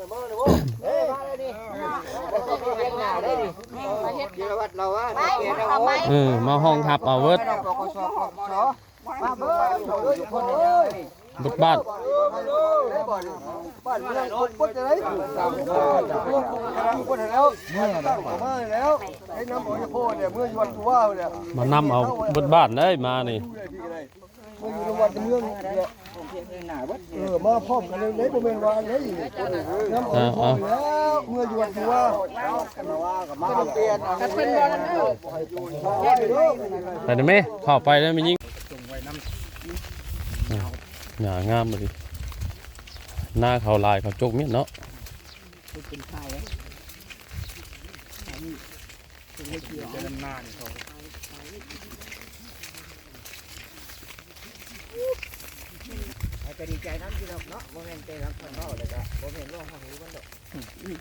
เอ้ยมาเลยดิเรียกหน้าได้ดิเดี๋ยววัดเราว่าไปเอาไปเออมาห้องทับเอาเวิร์ดปกสปกสมาเบิ่งเขาทุกคนเอ้ยเบิดบ้านบ้านบ้านเมืองคนปุ๊บจะได้ตามคนแล้วตั้งมาแล้วไอ้น้ำบ่อยโพเนี่ยเมื่อวันกูว่าเนี่ย มาอยู่ในวันเมืองเนี่ยเออมาพร้อมกันเลยเลยบ่แม่นว่าเลยน้ำบ่อยโพแล้วเมื่ออยู่วันกูว่ามาเปลี่ยนเอาเพิ่นบ่นั่นเด้อไปได้ไหมเข้าไปได้ไม่ยิงอ่าหน้างามเลยหน้าเขาลายเขาจกเมียนเนาะ ก็ดีใจน้ำที่เราเนาะบ่แม่นใจรับคนเฮาแล้วก็บ่แม่นร้องเฮาหูมันดอก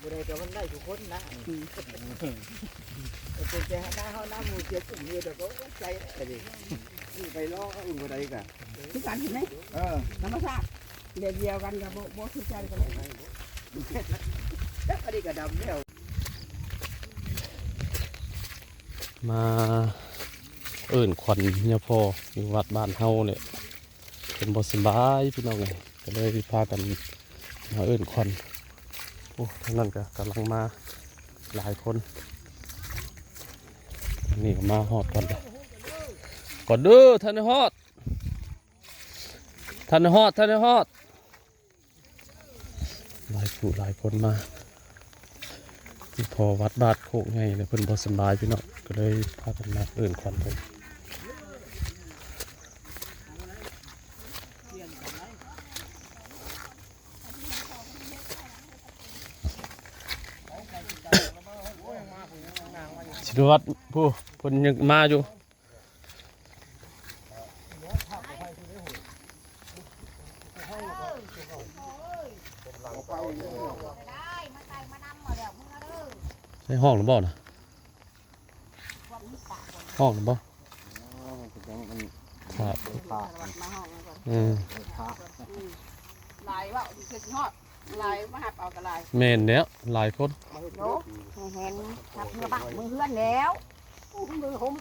บ่ได้ก็มันได้ทุกคนนะเป็นใจหน้าเฮาน้ำมู่เจ็บกลุ่มอยู่แต่ก็ใจได้ดิไปร้องอุ่นบ่ได้ก็คือกันเห็นไหมเออธรรมชาติเดียวเดียวกันกับโบโบคือใจกันเลยอันนี้ก็ดำแล้วมาเอิ่นขวัญเนี่ยพออยู่วัดบ้านเฮาเนี่ย เป็นบสบายพี่น้องไงก็เลยพากันมาเอิ่นขวัญโอ้ท่างนั้นก็กำลังมาหลายคนนี่ก็มาฮอดก่อนเลยก่อนเด้อท่านนายฮอดท่านนายฮอดท่านนายฮอดหลายผู้หลายคนมาพอวัดบาดโคกไงเลยเพิ่นบ่สบายพี่น้องก็เลยพากันมาเอื่นควันเพิ่น สิรวัดผู้เพิ่นยังมาอยู่ในำมาแล้วมึงเอาเด้อใช่ห้องหรือเปล่านะห้องหรือเปล่าครับอืมลายว่าคือฮอด ลายมาหับเอากระลายแม่นเนี้ยหลายคนโน้เห็นทับเมื่อบักมือเฮือนแล้วมือผม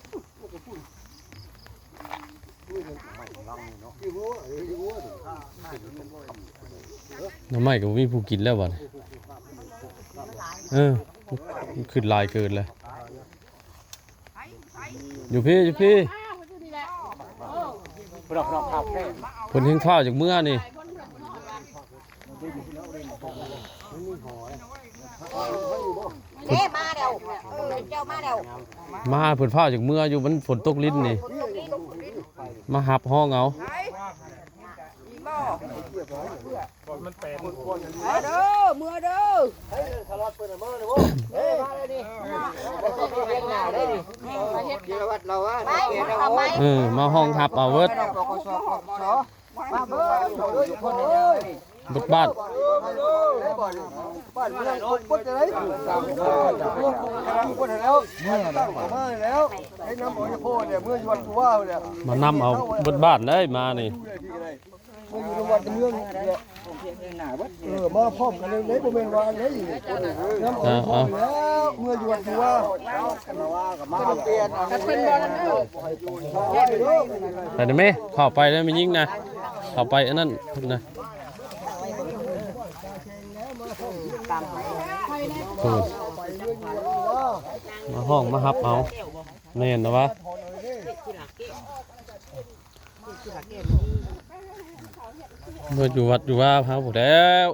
ที่หัวที่หัวน้ำไม้ก็บ่มีผู้กินแล้วบ่เนี่ยเออมันขึ้นหลายเกินเลยอยู่พี่อยู่พี่อ้าวมันอยู่นี่แหละดอกดอกขับแค่เพิ่นเฮงข้าวจากเมื่อนี่ลายคน เพื่อนคนฮอดกันเด้มาแล้วเออเจ้ามาแล้วมาเพิ่นฟ้าจากเมื่ออยู่มันฝนตกลิ้นนี่ มาหับห้องเอาเอาเด้อเมื่อเด้อเฮ้ยทะเลาะเปิดมาเลยบ่เฮ้ยมาเลยดิเรียกหน้าได้ดิเดี๋ยววัดเราว่าไปเอาไปเออมาห้องทับเอาเวิร์ดปกสปกสมาเบิ่งเขาทุกคนเอ้ยเบิดบ้านบ้านเมืองคนปุ๊บจะได้ตานแล้วมาแล้วไอ้น้ำบ่อยโพเนี่ยเมื่อวันกูว่าเนี่ยมานำเอาบิดบ้านได้มานี่เมื่ออยู่ในวันเมืองเนี่ยเออมาพร้อมกันเลยเลยบ่แม่นว่าเลยน้ำบ่อยโพแล้วเมื่ออยู่วันกูว่ามาเปลี่ยนกันเป็นบอลนั่นเด้อไปได้ไหมเข้าไปได้ไม่ยิงนะเข้าไปอันนั้นนะ โอ้มาห้องมาหับเอาแม่นนะวะเมื่ออยู่วัดอยู่ว่าพาผมแล้ว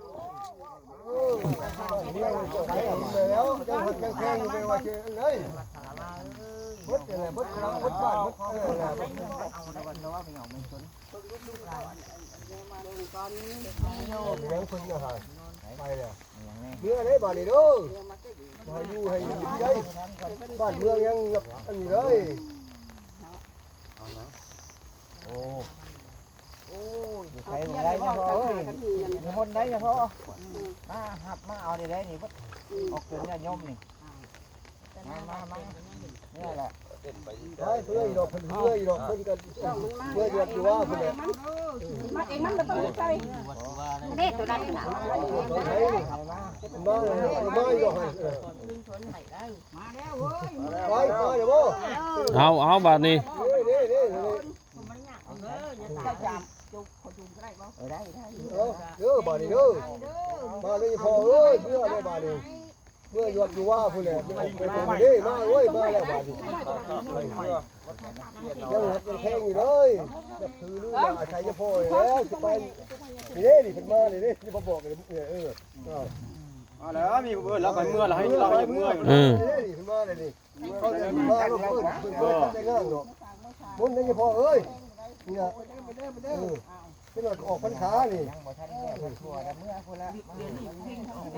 ไปว่าเชเลย บดอะไรบดครั้งบดบ้านบดอะไรเลี้ยงคนอาหารไปเลยเมื่อได้บ้านนี่ดูมาอยู่ให้อยู่ที่ได้บ้านเมืองยังอันนี้เลยใครบ่ได้นะพ่อเอ้ยมีคนได้ยังพ่อมาหับมาเอาได้นี่บดออกเป็นญาติโยมนี่มามามานี่แหละไปเพื่ออีดอกเพื่ออีดอกเพื่อกันเพื่อหยดอยู่ว่าเพื่อมาเองมันก็ต้องใจ เด้ตัวนั้นน่ะใช้นี่มาเลยมาอีกให้มาแล้วเว้ยไปไปเดี๋ยวบ่เอาเอาบาดนี้นี่นี่นี่มันยากเด้ออย่าตามจุกขอจุกได้บ่ได้ได้เออเด้อบ่นี่เด้อมาเลยพอเอ้ยเมื่อได้บ่นี่เมื่อหยดอยู่ว่าพุ่นแหละเป็นคนนี้มาเว้ยมาแล้วบ่นี่ยังหัดยังแพงอยู่เลยจะถือลูกอาศัยพ่อแล้วจะไป นี่นี่เป็นมานี่นี่มาบอกเลยเออเออเอาแล้วมีเบิดแล้วไปเมื่อแล้วให้เราให้เมื่ออยู่เออนี่เป็นมาเลยนี่เขาจะมาลูกเพิ่นเพิ่นเพิ่นได้งานเนาะมุนนี่พอเอ้ยเนี่ยเออเป็นว่าออกพรรษานี่ยังบ่ทันแก่ทั่วแล้วเมื่อพุ่นละ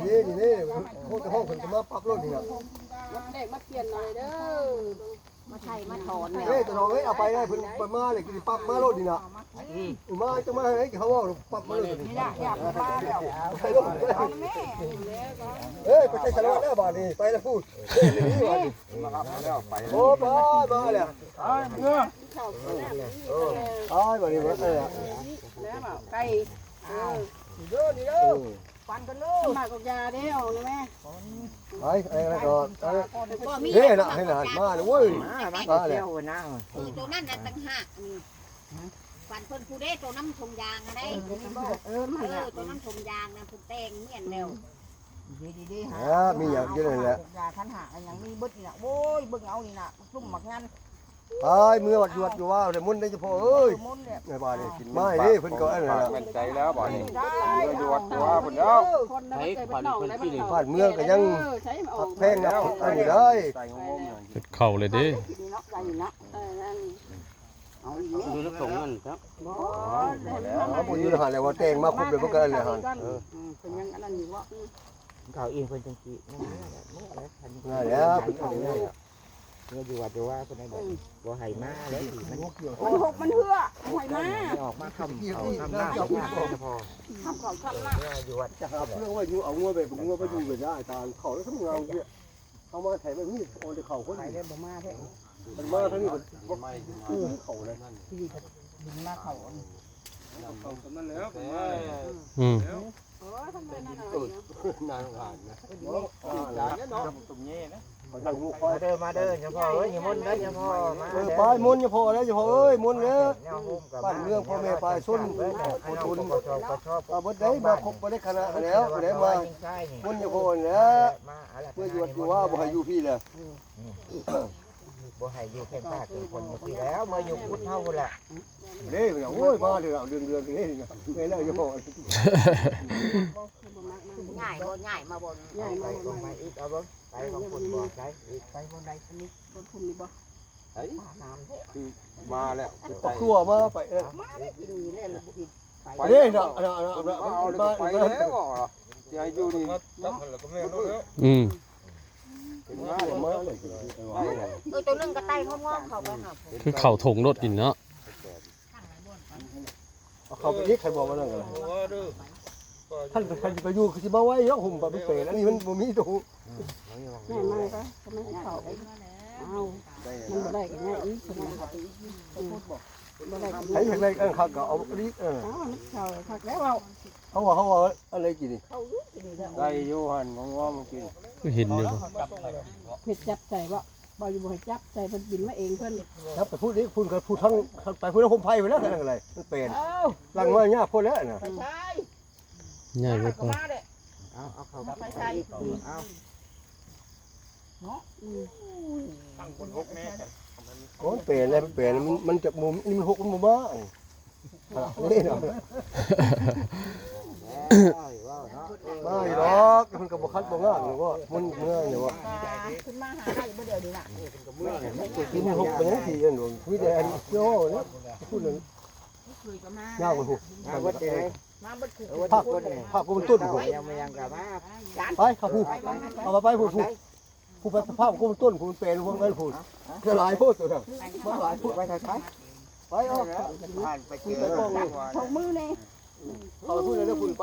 นี่นี่นี่พวกเจ้าห้องคนจะมาปรับรถนี่นะเด็กมาเปลี่ยนหน่อยเด้อ มาใช้มาถอนแล้วเฮ้ยแต่เราเฮ้ยเอาไปได้เพิ่นไปมาเลยกินปรับมารถนี่นะมาจะมาให้เขาว่าปรับมารถนี่อยากอยากมาแล้วไปรถเฮ้ยไปใช้สารวัตรแล้วบาดนี้ไปแล้วพูดโอ้ไปมาแล้วเมื่อตายบาดนี้มาเออแล้วเปล่าไก่เออเด้อนี่เด้อ ฟันกันลูสกมัครกับยาเด้อนะแม่ไปไอ้นั่นก่อนเฮ้ยน่ะให้น่ะมาเลยเว้ยมาเที่ยวนั่งคือตัวนั้นน่ะต่างหากนี่ฝันเพิ่นผู้เด้ตัวน้ำชมยางอะได้เออมันเอละอตัวน้ำชมยางนะเพิ่นแต่งเมียนแล้วดีดีดีหาอ่ามีอย่างเดียวนั่นแหละยาคันหาอย่างนี้บึดนี่น่ะโอ้ยบึ้งเอานี่น่ะซุ่มหมักงาน ไปมือวัดยวดอยู่ว่าแต่มุนได้เฉพาะเอ้ยมุนเนี่ยในบ้านนี่ไม่นี่เพิ่นก็อันนั้นมั่นใจแล้วบ่นี่ได้อยู่วัดตัวพุ่นแล้วคนนั้นเคยเป็นน้องได้เป็นน้องบ้านเมืองก็ยังใช้มาออกแพงนะอันนี้ได้ใส่งงๆอย่างเฮ็ดเข้าเลยเด้นี่เนาะได้เนาะเออนั่นเอาอีกดูแล้วส่งนั่นครับบ่เอาบุญอยู่หันเลยว่าแต่งมาครบเลยก็กันเลยหันเป็นยังอันนั้นอยู่ว่าเขาเองเพิ่นจังซี่นั่นแหละเมื่อแล้วคันง่ายแล้ว เป็นอันนี้เมื่ออยู่วัดอยู่ว่าเพิ่นได้บอกบ่ให้มาแล้วสิมันมันหกมันเหือหอยมาออกมาคำเขาคำหน้าคำหน้าพอทำของทำละอยู่วัดจะหาเพื่อนว่าอยู่เอางัวไปงัวไปอยู่กันได้ตาเขาแล้วทั้งเงาเนี่ยเขามาแถมแบบนี้โอ้ยเขาคนไปเล่นบ่มาแท้มันมาทั้งนี้มันเขาเลยที่ดินมาเขานั่นแล้วอืมโอ้ยทำไมนั่นน่ะนานผ่านนะจานนี้เนาะตุ่มเงี้นะ เขาจะงูคอยเดินมาเดินเฉพาะเอ้ยอย่ามุนเด้อเฉพาะมาเออไปมุนอย่าพอแล้วอย่าพอเอ้ยมุนแล้วบ้านเมืองพ่อแม่ปลายส้นโอทุนเอาบดได้มาครบบ่ได้คณะแล้วบ่ได้มามุนอย่าพอแล้วเมื่ออยู่อยู่ว่าบ่ให้อยู่พี่เลยบ่ให้อยู่แค่ตาเป็นคนอยู่ที่แล้วมาอยู่พุทธเท่าแหละเด้โอ้ยมาเดือนเดือนเดือนนี่ไม่แล้วอย่าพอ ง่ายบ่ง่ายมาบ่ใหญ่ไปมาตรงไปอีกเอาบ่ไปของคนบอกไปอีกไปบนใดคนนี้คนคุมนี่บ่น้ำเท่มาแล้วก็ครัวมาไปเออกินนี่เล่นอีกไปเด้น่ะน่ะน่ะเอาเลยไปแล้วก็จะให้อยู่นี่อืมเป็นง่ายมาเลยเออตัวนึงก็ไต่งอกๆเข้าไปหาคือเข้าถงรถอีกเนาะเขาไปอีกใครบอกว่านั่นกัน ท่านใครไปอยู่คือสิมาไว้แล้วห่มไปเปรแล้วนี่มันบ่มีตูแม่มาก็ไม่เขาเอามันบ่ได้กันง่อีกคนนึงบ่ได้กันใครง่ายอยากได้อันเขาก็เอาดิเออเอามันเขาคักแล้วเอาเขาว่าเขาว่าอะไรกินนี่ได้อยู่หันงอๆมันกินคือเห็นอยู่บ่เฮ็ดจับใจบ่บ่อยู่บ่ให้จับใจเพิ่นบินมาเองเพิ่นครับไปพูดนี่พูดกับพูดทั้งไปพูดแล้วห่มไผไปแล้วนั่นอะไรมันเป็นเอาลังว่าเนี่ยพูดแล้วน่ะไปใช้ ใหญ่เบิดบ่มาเอาเอาเขาไปใช้เอาโอ้เป็นอะไรมันเป็นมันมันจากมุมนี่มันหกมันบ่มานี่เนาะว้าวเนาะมาอีดอกมันก็บ่คัดบ่งามนี่ว่ามันเมื่อนี่ว่าขึ้นมาหาได้บ่เดียวนี่น่ะที่มันหกเป็นที่อันนู้นมีแต่อันโย่เนี่ยพูดเลยคุยก็มายาวกว่าหู มาบ่ได้มาบ่คือภาคภาคกูมันต้นหูยังไม่ยังกลับมาไปครับผู้เอามาไปผู้ผู้ผู้ไปภาพกูมันต้นกูมันเป็นพวกนั้นผู้จะหลายพูดตัวน่ะมาหลายพูดไปใช้ไปเอาผ่านไปเจคุยอไปกล้องนี่ชกมือนี่เอาไปพูดเลยแล้วคุณไป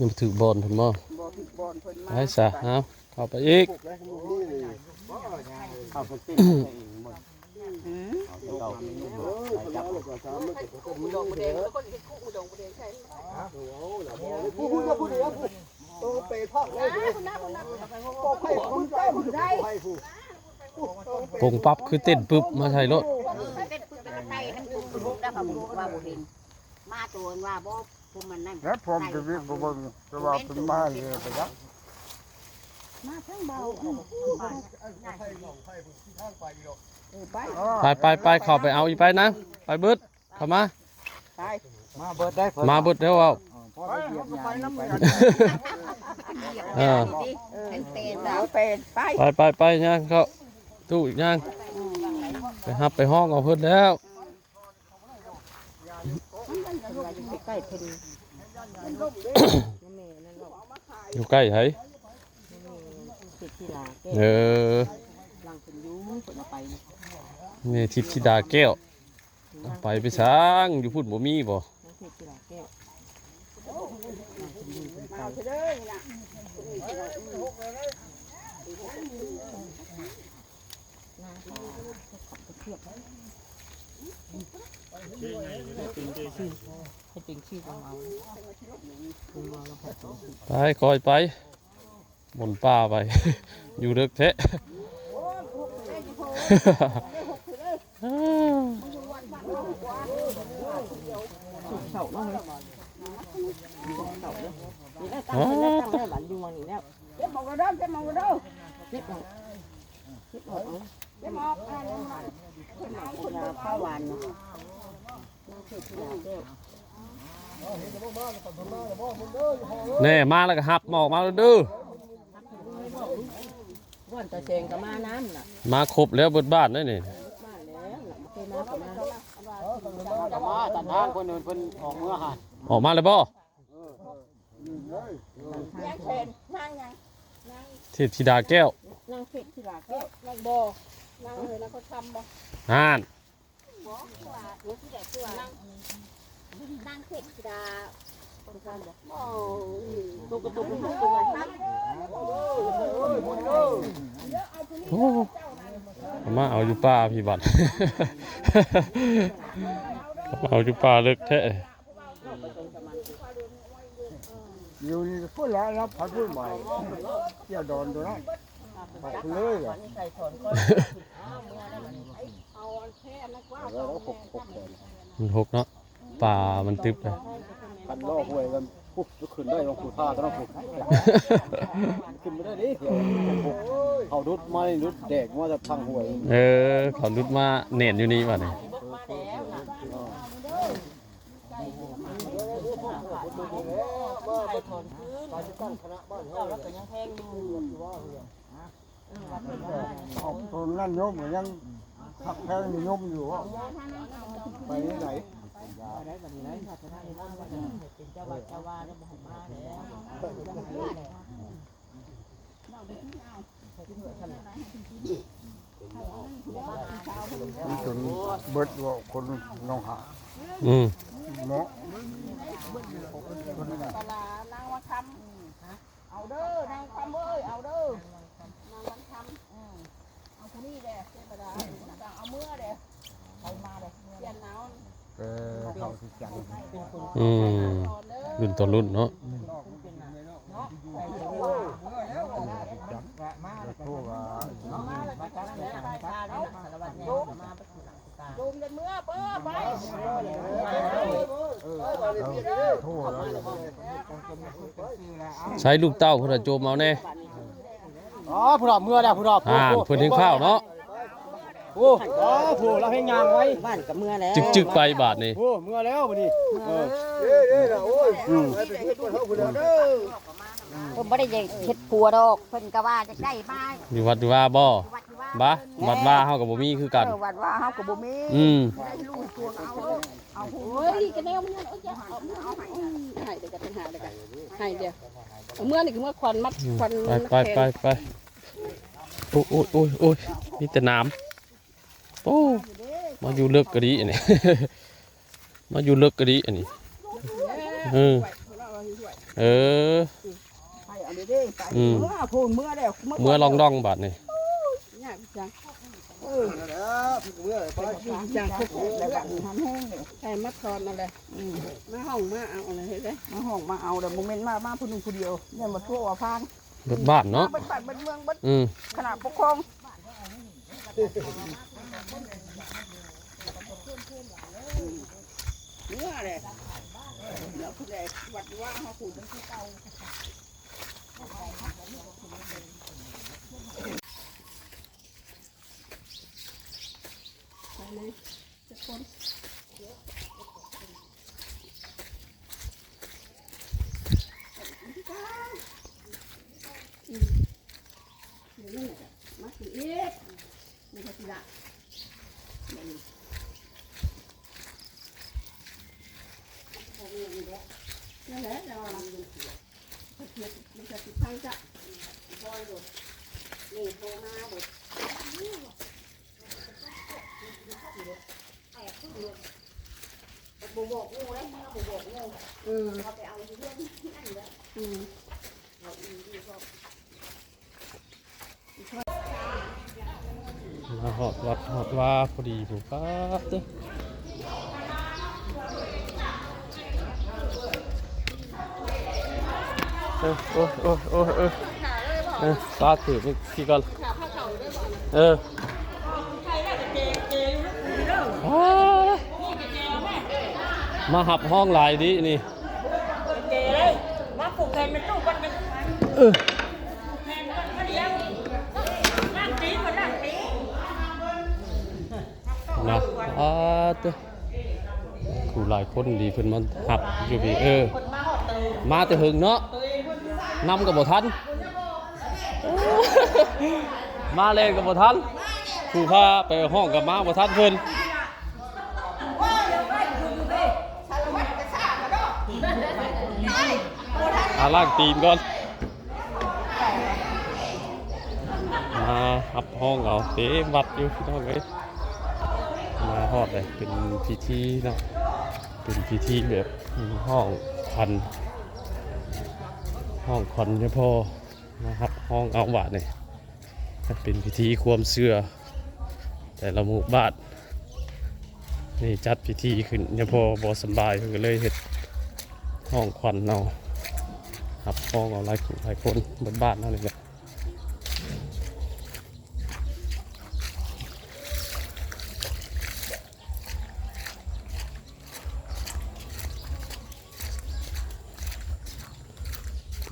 ยังถือบอลเพิ่นบ่บ่ผิดบอลเพิ่นมาไปซะเอาเข้าไปอีกพวกนะนี่นี่เอาไปติ้งเองหมดอืมเออคนละเลยก็สามมันก็ต้องมีดอกบ่แดงแล้วก็เฮ็ดคู่ดอกบ่แดงใช่ผู้พูดก็พูดเลยนะผู้เออเปย์พ่อเลยโอ้ไผ่ผมได้ผมได้ไผ่ผู้ปงปั๊บคือเต้นปึ๊บมาใส่รถเป็นปืนเป็ไก่ทั้งปืนปืนได้ค่ะบ่ว่าบ่เห็นมาตัวว่าบ่พวกมันนั่นแล้วผมไปวิ่งบ่บิ่งแต่ว่าเป็นมาเลยไปแล้วมาทั้งเบาไปไปไป เข้าไปเอาอีไปนะ ไปเบิดเข้ามามาเบิดได้เพิ่นมาเบิดแล้วเอาพอได้เหยียบยางไปเออ เป็นเป็นสาวเป็นไปไปไปไปย่างเข้าตู้อีกย่างไปหับไปห้องเอาเพิ่นแล้วใกล้ๆเพิ่นอยู่ใกล้ไผสิที่ลาแก้เออ ลังเพิ่นอยู่เพิ่นเอาไป เมทิพธิดาแก้ว ไปไปช้างอยู่พูดบ่มีบ่ไปคอยไปบนป่าไป อยู่เด็กเทะ เสาเนาะอยู่เสาเนาะนี่ได้ตั้งได้ตั้งได้หลานอยู่วังนี่แล้วเก็บหมอกระด้เก็บหมอกระด้เก็บเอาเก็บเอาเอาเก็บหมอกอ่าคนหนคนนาข้าวหวานเนาะลังสิที่ลาแน่มาแล้วก็หับหมอกมาแล้วเด้อว่านตะเชงกับมาน้ำน่ะมาครบแล้วเบิดบ้านได้นี่ น่ะเคยมากับมาต่มาแต่ทางคนอื่นเพิ่นออกเมื่อหานออกมาเลยบ่ยังเช่นนั่งยังทิพธิดาแก้วนั่งเพ็ดที่ลาแก้วนั่งบ่นั่งเลยแล้วก็ทำบ่ห่านนั่งเสร็จดาโตุกกตุกกระตุกตัว โอ้เอา มาเอาอยู่ป่าพี่บัตรเอาอยู่ป่าเลิกแท้อยู่นี่พุ่นแล้วรับพัดพุ่นใหม่เที่ยวดอนตัวนั้นออกเลยอะนี่ใส่ถอนก้อนเอาแค่นั้นว่าแล้วก็ปกปกเลยมันหกเนาะป่ามันตึบเลยกันล่อหวยกันปุ๊บจะขึ้นได้ลงผู้ท่าต้องปุ๊บขึ้นไม่ได้ดิ เดี๋ยวเขาดุดไม้ดุดแดกมาจะทางหวยเออ เขาลุดมาเน่นอยู่นี่ป่ะเนี่ยใส่ถอนคืนเจ้าแล้วก็ยังแพงอยู่เอาคนนั่นโยมยังขับแพงโยมอยู่ว่าไปที่ไหน จะได้ว่าเป็นเจ้าวัดเจ้าวาแล้วบ่ให้มาแล้วจนเบิดว่าคนน้องหาอืมเนาะตลาดนางว่าทำเอาเด้อนางทำเอ้ยเอาเด้อนางวันทำอืมเอาคนนี้แหละเทพดาเอาเมื่อเด้เอามาเด้เปลี่ยนหนาวเออเขาสิจังอืมนอนเด้อรุ่นต่อรุ่นเนาะ มาแล้วพวกอะมาแล้วก็จับแล้วไปพาแล้วสารวัตรโยมโยมจะเมื่อเป้อไปโทษแล้วใช้ลูกเต้าเพื่อโจมเอาแน่อ๋อผู้ดอกเมื่อแล้วผู้ดอกอ่านเพื่อนทิ้งข้าวเนาะโอ้อ๋อผู้เราให้งานไว้บ้านกับเมื่อแล้วจึกจึกๆไปบาทนี่โอ้เมื่อแล้วบัดนี้เออเด้อเด้อโอ้ยไปเฮ็ดบ่เท่าผู้เดียวเด้อ เพิ่นบ่ได้เฮ็ดปัวดอกเพิ่นก็ว่าจะได้มาอยู่วัดอยู่ว่าบ่วัดที่ว่าบะวัดว่าเฮากับบ่มีคือกันเออวัดว่าเฮาก็บ่มีอืมได้ลูกตัวเอาเอาโอ้ยกระแนวมันเนี่ยโอ้ยจะเอาเอาให้เดี๋ยวจะเป็นหาเดี๋ยวกันให้เดี๋ยวเมื่อนี่คือเมื่อควันมัดควันไปไปไปไปโอ้ยโอ้ยโอ้ยโอ้ยมีแต่น้ำโอ้มาอยู่เลิกกะดีอันนี้มาอยู่เลิกกะดีอันนี้เออเออไป เอาเด้อไปอืม เมื่อพูนเมื่อแล้วเมื่อลองดองบาทนี่ยากจังโอ้แล้วพี่เมื่อไปจังคุกแล้วแบบทำแห้งเลยใช่มาทอนอะไรอืมมาห้องมาเอาอะไรให้ได้มาห้องมาเอาแต่โมเมนต์มามาผู้หนึงผู้เดียวเนี่ยมาทั่วว่าพานรถบ้านเนาะบัดบัดบัดเมืองบัดอืมขนาดปกครองเนื้อเลยเดี๋ยวผู้ใดวัดว่าเขาขู่เป็นที่เก่าไป เลยจะคนอืมเดี๋ยวนั่นแหละมาสิเอ๊ะนี่ก็สิละนั่นแหละเดี๋ยวเรามันจะมัน จะติดพังจ้ะนี่โทรมาเด้บ่บอกงูเลยเมื่อบ่บอกงูอืมเอาไปเอาเรื่องนั่นเลยอืมมาหอดวัดหอดว่าพอดีผมป้าบเด้อ เออโอ้โอ้โอ้เออเออตาถือไปกี่ก่อนเออมาหับห้องหลายดินี่เกลยมาปลูกแทนเป็นตู้กันเป็นเออแทนกันก็เดียวนั่งตีมันนั่งตีนะอ่าตัวครูหลายคนดีเพิ่นมันหับอยู่พี่เออ มาแต่หึงเนาะ นที่ว่านำกับบ่ทัน มาเลยกับบ่ทันครูพาไปห้องกับมาบ่ทันเพิ่นอาล่างตีนก่อนมาหับห้องเอาเต็มวัดอยู่พี่น้องเอ้ยมาฮอดเลยเป็นพิธีเนาะเป็นพิธีแบบห้องควัน ห้องคอนเนี่ยพอนะครับห้องอาวาดเนี่ยเป็นพิธีความเสื่อแต่ละหมู่บ้านนี่จัดพิธีขึ้นเนี่ยพอบอสบายเพิ่นก็เลยเห็ดห้องควันเนาครับห้องเอาหลายคนหลายคนบนบ้านนั่นเอง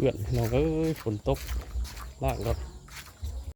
เพื่อนน้องเอ้ยฝนตกล่างก็